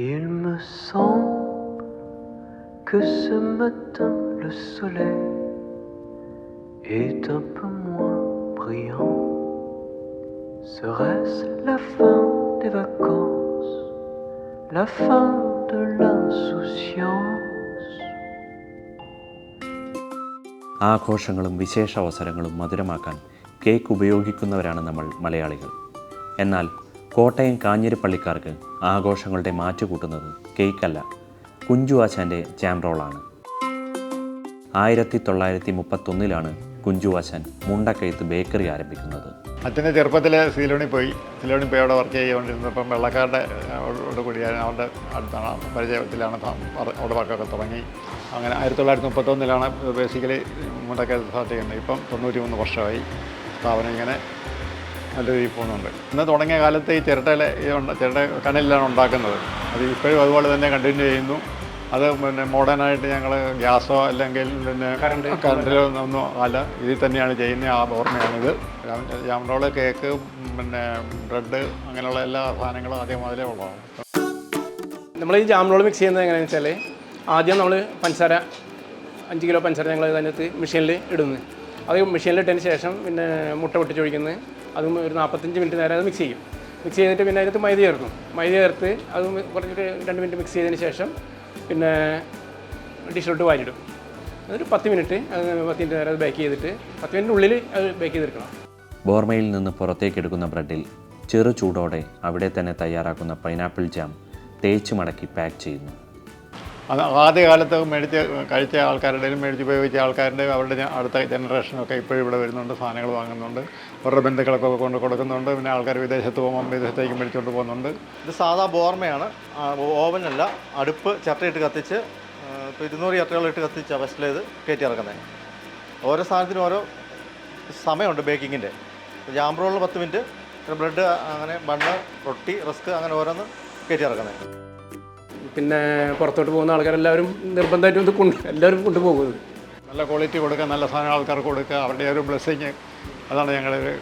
Il me semble que ce matin le soleil est un peu moins brillant. Serait-ce la fin des vacances, la fin de l'insouciance ആഘോഷങ്ങളും വിശേഷ അവസരങ്ങളും മധുരമാക്കാൻ cake ഉപയോഗിക്കുന്നവരാണ് നമ്മൾ മലയാളികൾ എന്നാൽ കോട്ടയം കാഞ്ഞിരപ്പള്ളിക്കാർക്ക് ആഘോഷങ്ങളുടെ മാറ്റുകൂട്ടുന്നത് കേക്കല്ല. കുഞ്ചു ആശാന്റെ ജാം റോളാണ് ആയിരത്തി തൊള്ളായിരത്തി മുപ്പത്തൊന്നിലാണ് കുഞ്ചു ആശാൻ മുണ്ടക്കയത്ത് ബേക്കറി ആരംഭിക്കുന്നത്. അച്ഛന്റെ ചെറുപ്പത്തിൽ സീലോണിൽ പോയി. സീലോണിൽ പോയി അവിടെ വർക്ക് ചെയ്തുകൊണ്ടിരുന്നപ്പം വെള്ളക്കാരുടെ കൂടി അവരുടെ അടുത്താണ് പരിചയത്തിലാണ് അവിടെ വർക്കൊക്കെ തുടങ്ങി. അങ്ങനെ ആയിരത്തി തൊള്ളായിരത്തി മുപ്പത്തൊന്നിലാണ് ബേസിക്കലി മുണ്ടക്കയത്ത് സ്റ്റാർട്ട് ചെയ്യുന്നത് ഇപ്പം തൊണ്ണൂറ്റി മൂന്ന് വർഷമായി സ്ഥാപനം ഇങ്ങനെ നല്ല രീതിയിൽ പോകുന്നുണ്ട് ഇന്ന് തുടങ്ങിയ കാലത്ത് ഈ ചിരട്ടയിലെ ചിരട്ട കനലിലാണ് ഉണ്ടാക്കുന്നത്. അത് ഇപ്പോഴും അതുപോലെ തന്നെ കണ്ടിന്യൂ ചെയ്യുന്നു. അത് പിന്നെ മോഡേണായിട്ട് ഞങ്ങൾ ഗ്യാസോ അല്ലെങ്കിൽ പിന്നെ കറണ്ടിലോ ഒന്നും അല്ല. ഇതിൽ തന്നെയാണ് ചെയ്യുന്നത് ആ ഓർമ്മയാണിത്. ജാമറോൾ കേക്ക് പിന്നെ ബ്രെഡ് അങ്ങനെയുള്ള എല്ലാ സാധനങ്ങളും ആദ്യം മുതലേ ഉള്ളതാണ്. നമ്മൾ ഈ ജാമറോൾ മിക്സ് ചെയ്യുന്നത് എങ്ങനെയാണെന്ന് വെച്ചാൽ ആദ്യം നമ്മൾ പഞ്ചസാര അഞ്ച് കിലോ പഞ്ചസാര ഞങ്ങൾ അതിനകത്ത് മെഷീനിൽ ഇടുന്നു അത് മെഷീനിലിട്ടതിന് ശേഷം പിന്നെ മുട്ട പൊട്ടിച്ചൊഴിക്കുന്നത്. അതും ഒരു നാൽപ്പത്തഞ്ച് മിനിറ്റ് നേരം അത് മിക്സ് ചെയ്യും. മിക്സ് ചെയ്തിട്ട് പിന്നെ അതിനകത്ത് മൈദ ചേർക്കും. മൈദ ചേർത്ത് അത് കുറച്ചിട്ട് രണ്ട് മിനിറ്റ് മിക്സ് ചെയ്തതിന് ശേഷം പിന്നെ ഡിഷിലോട്ട് വാരിയിടും. അതൊരു പത്ത് മിനിറ്റ് അത് പത്ത് മിനിറ്റ് നേരം അത് ബേക്ക് ചെയ്തിട്ട് പത്ത് മിനിറ്റിനുള്ളിൽ അത് ബേക്ക് ചെയ്തെടുക്കണം. ബോർമയിൽ നിന്ന് പുറത്തേക്കെടുക്കുന്ന ബ്രെഡിൽ ചെറു ചൂടോടെ അവിടെ തന്നെ തയ്യാറാക്കുന്ന പൈനാപ്പിൾ ജാം തേച്ച് മടക്കി പാക്ക് ചെയ്യുന്നു. അത് ആദ്യ കാലത്ത് മേടിച്ച് കഴിച്ച ആൾക്കാരുടെയും മേടിച്ച് ഉപയോഗിച്ച ആൾക്കാരുടെയും അവരുടെ അടുത്ത ജനറേഷനൊക്കെ ഇപ്പോഴും ഇവിടെ വരുന്നുണ്ട് സാധനങ്ങൾ വാങ്ങുന്നുണ്ട്. അവരുടെ ബന്ധുക്കളൊക്കെ കൊണ്ട് കൊടുക്കുന്നുണ്ട് പിന്നെ ആൾക്കാർ വിദേശത്ത് പോകുമ്പോൾ വിദേശത്തേക്ക് മേടിച്ചുകൊണ്ട് പോകുന്നുണ്ട്. ഇത് സാധാ ബോർമയാണ് ഓവനല്ല അടുപ്പ് ചട്ടയിട്ട് കത്തിച്ച് ഇപ്പോൾ ഇരുന്നൂറ് ചിരട്ടകളിട്ട് കത്തിച്ച് അവസ്ഥയിലേത് കയറ്റി ഇറക്കുന്നത് ഓരോ സാധനത്തിനും ഓരോ സമയമുണ്ട് ബേക്കിങ്ങിന്റെ. ജാം പത്ത് മിനിറ്റ് ബ്രെഡ് അങ്ങനെ ബണ്ണ് റൊട്ടി റസ്ക് അങ്ങനെ ഓരോന്ന് കയറ്റി ഇറക്കുന്നത് പിന്നെ പുറത്തോട്ട് പോകുന്ന ആൾക്കാരെല്ലാവരും നിർബന്ധമായിട്ടും ഇത് കൊണ്ട് എല്ലാവരും കൊണ്ടുപോകുന്നത് നല്ല ക്വാളിറ്റി കൊടുക്കുക നല്ല സാധനം ആൾക്കാർക്ക് കൊടുക്കുക അവരുടെ ഒരു ബ്ലെസ്സിങ് അതാണ് ഞങ്ങളുടെ